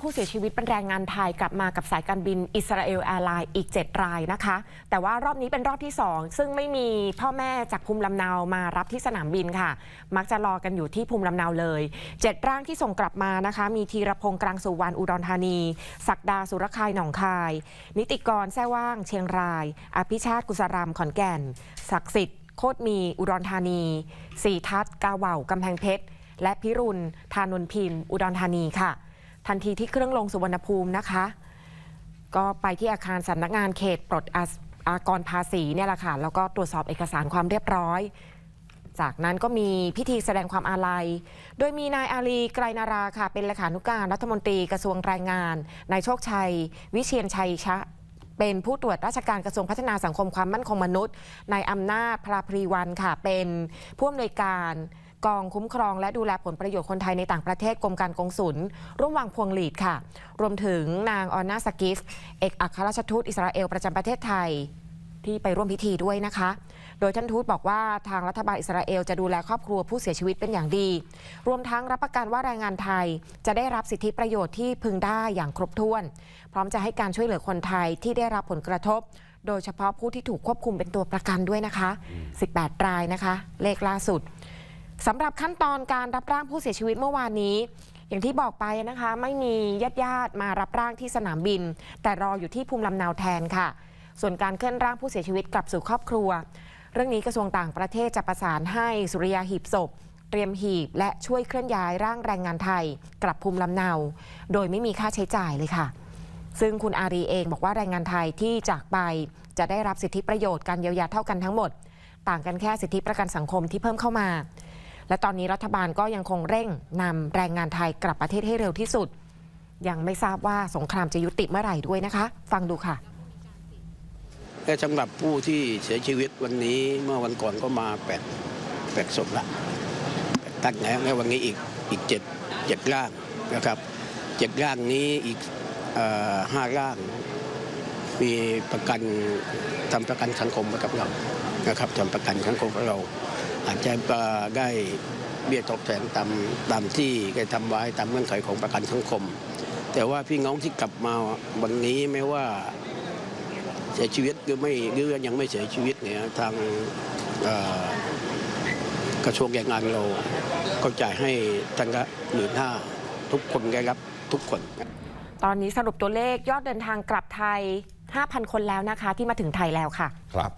ผู้เสียชีวิตเป็นแรงงานไทยกลับมากับสายการบินอิสราเอลแอร์ไลน์อีก 7 รายนะคะ แต่ว่ารอบนี้เป็นรอบที่ 2 ซึ่งไม่มีพ่อแม่จากภูมิลำเนามารับที่สนามบินค่ะ มักจะรอกันอยู่ที่ภูมิลำเนาเลย 7 ร่างที่ส่งกลับมานะคะ มีธีรพงษ์กลางสุวรรณอุดรธานี ศักดาสุรคายหนองคาย นิติกรแซ่ว่าง เชียงราย อภิชาติกุสรามขอนแก่น ศักดิ์สิทธิ์โคตรมีอุดรธานีสีทัศน์กาเหว่ากำแพงเพชรและพิรุณธานนพิมพ์ อุดรธานีค่ะ ทันทีที่เครื่องลงสุวรรณภูมินะคะ ก็ไปที่อาคารสำนักงานเขตปลดอาอากรภาษีเนี่ยแหละค่ะแล้วก็ตรวจสอบเอกสารความเรียบร้อย จากนั้นก็มีพิธีแสดงความอาลัย โดยมีนายอาลีไกรนาราค่ะ เป็นเลขานุการรัฐมนตรีกระทรวงแรงงานนายโชคชัย วิเชียนชัยชะเป็นผู้ตรวจราชการกระทรวงพัฒนาสังคมความมั่นคงมนุษย์นายอำนาจพราพรีวันค่ะ เป็นผู้อำนวยการ กองคุ้มครองและดูแลผลประโยชน์คนไทยในต่างประเทศกรมการกงสุลร่วมวางพวงหลีดค่ะ รวมถึงนางออนนาสกิฟเอกอัครราชทูตอิสราเอลประจำประเทศไทยที่ไปร่วมพิธีด้วยนะคะ โดยท่านทูตบอกว่าทางรัฐบาลอิสราเอลจะดูแลครอบครัวผู้เสียชีวิตเป็นอย่างดี รวมทั้งรับประกันว่าแรงงานไทย จะได้รับสิทธิประโยชน์ที่พึงได้อย่างครบถ้วน พร้อมจะให้การช่วยเหลือคนไทยที่ได้รับผลกระทบ โดยเฉพาะผู้ที่ถูกควบคุมเป็นตัวประกันด้วยนะคะ 18 รายนะคะ เลขล่าสุด สำหรับขั้นตอนการรับร่างผู้เสียชีวิตเมื่อวานนี้ อย่างที่บอกไปนะคะ ไม่มีญาติญาติมารับร่างที่สนามบิน แต่รออยู่ที่ภูมิลำเนาแทนค่ะ ส่วนการเคลื่อนร่างผู้เสียชีวิตกลับสู่ครอบครัว เรื่องนี้กระทรวงต่างประเทศจะประสานให้สุริยาหีบศพ เตรียมหีบและช่วยเคลื่อนย้ายร่างแรงงานไทย กลับภูมิลำเนา โดยไม่มีค่าใช้จ่ายเลยค่ะ ซึ่งคุณอารีเองบอกว่าแรงงานไทยที่จากไปจะได้รับสิทธิประโยชน์การเยียวยาเท่ากันทั้งหมด ต่างกันแค่สิทธิประกันสังคมที่เพิ่มเข้ามา และตอนนี้รัฐบาลก็ยังคงเร่งนำแรงงานไทยกลับประเทศให้เร็วที่สุด ยังไม่ทราบว่าสงครามจะยุติเมื่อไหร่ด้วยนะคะ ฟังดูค่ะและสำหรับผู้ที่เสียชีวิตวันนี้เมื่อวันก่อนก็มาแปดแปดศพละตั้งแล้วแล้ววันนี้อีกอีกเจ็ดเจ็ดร่างนะครับเจ็ดร่างนี้อีกห้าร่าง มีประกันทำประกันสังคมไว้กับเรานะครับทำประกันสังคมกับเรา อาจจะได้เบี้ยตอบแทนตามตามที่ได้ทำไว้ตามเงื่อนไขของประกันสังคม แต่ว่าพี่น้องที่กลับมาวันนี้ไม่ว่าเสียชีวิตหรือไม่หรือยังไม่เสียชีวิตเนี่ยทางเอ่อกระทรวงแรงงานเราก็จ่ายให้ทันละหมื่นห้าทุกคนได้รับทุกคน ตอนนี้สรุปตัวเลขยอดเดินทางกลับไทย 5,000 คนแล้วนะคะ ที่มาถึงไทยแล้วค่ะ ครับ